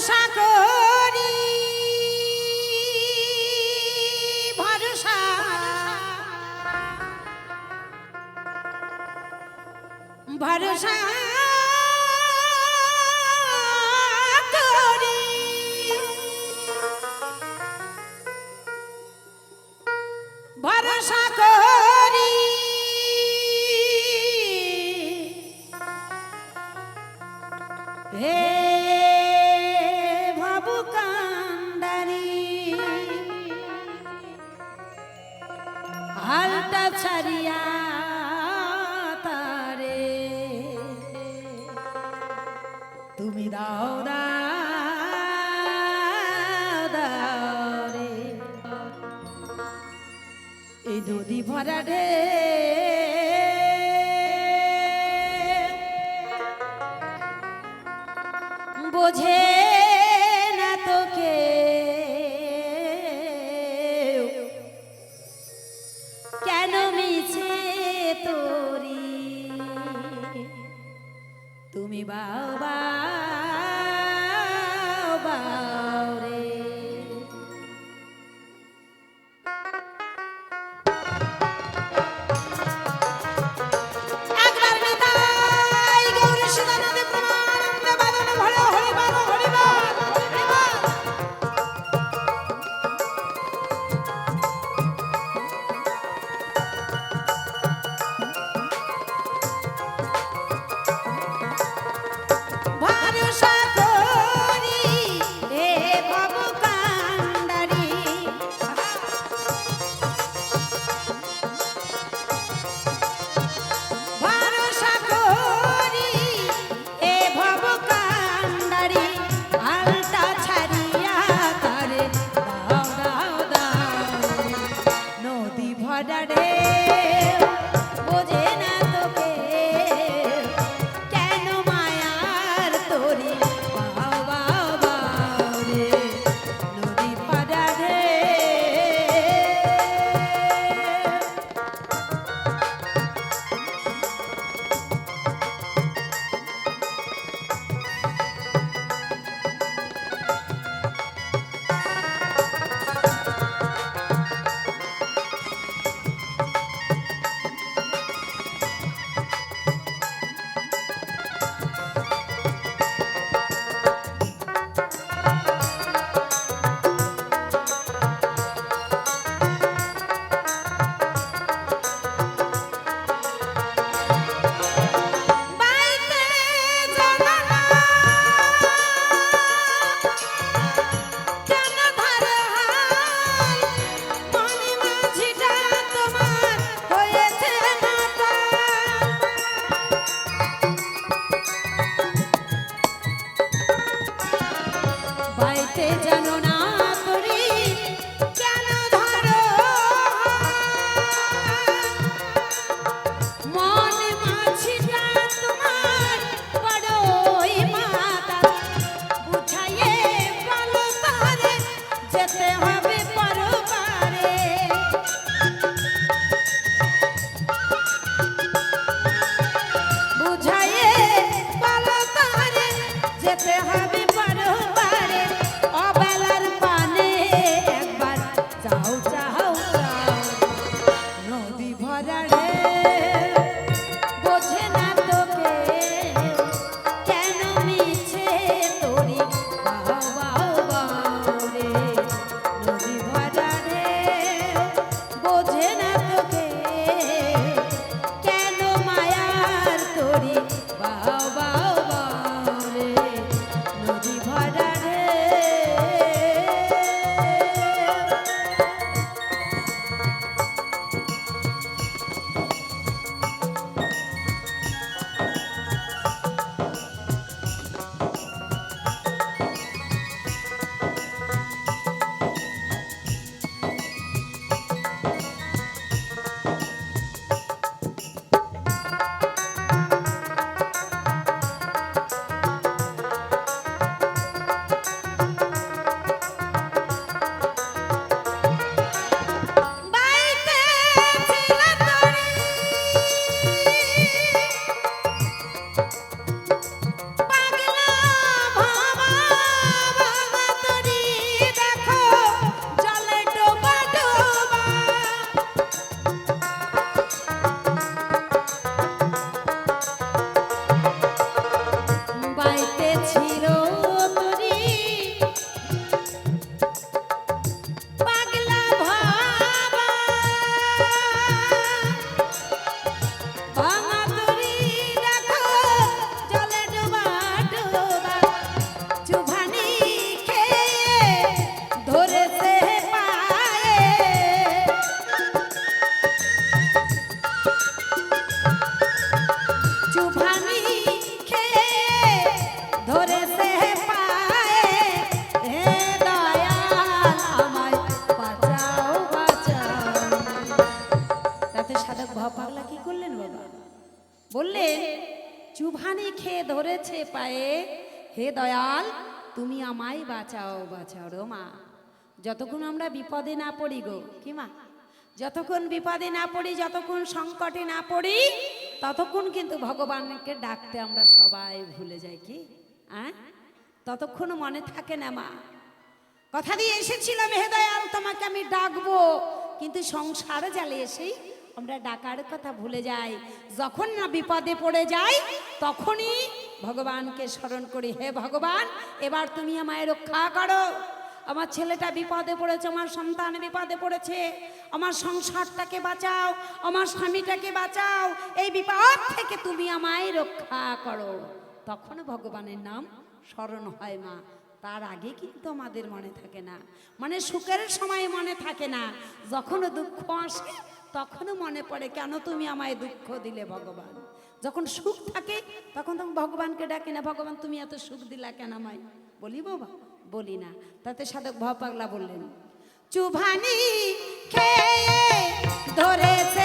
ভরসা করি ভরসা। ভরসা তুমি দাও দা রে। এই নদী ভরা রে বোঝে না তোকে কেন মিছে তোরি? তুমি বাবা வடடே Thank you. হে দয়াল, তুমি আমায় বাঁচাও বাঁচাও রো মা। যতক্ষণ আমরা বিপদে না পড়ি গো, কি মা? যতক্ষণ বিপদে না পড়ি, যতক্ষণ সংকটে না পড়ি, ততক্ষণ কিন্তু ভগবানকে ডাকতে আমরা সবাই ভুলে যাই, কি? হ্যাঁ ততক্ষণ মনে থাকে না মা। কথা দিয়ে এসেছিলাম হে দয়াল, তোমাকে আমি ডাকবো। কিন্তু সংসার জালে আমরা ডাকার কথা ভুলে যাই। যখন না বিপদে পড়ে যাই, তখনই ভগবানকে স্মরণ করি। হে ভগবান, এবার তুমি আমায় রক্ষা করো। আমার ছেলেটা বিপদে পড়েছে, আমার সন্তান বিপদে পড়েছে। আমার সংসারটাকে বাঁচাও, আমার স্বামীটাকে বাঁচাও। এই বিপদ থেকে তুমি আমায় রক্ষা করো। তখন ভগবানের নাম স্মরণ হয় মা। তার আগে কিন্তু আমাদের মনে থাকে না। মানে সুখের সময় মনে থাকে না। যখন দুঃখ আসে তখনও মনে পড়ে, কেন তুমি আমায় দুঃখ দিলে ভগবান? যখন সুখ থাকে, তখন তখন ভগবানকে ডাকি না, ভগবান, তুমি এত সুখ দিলা কেন আমায়? বলি, বাবা, বলি না। তাতে সাধক ভাব পাগলা বললেন, চুভানি খেয়ে ধরেছে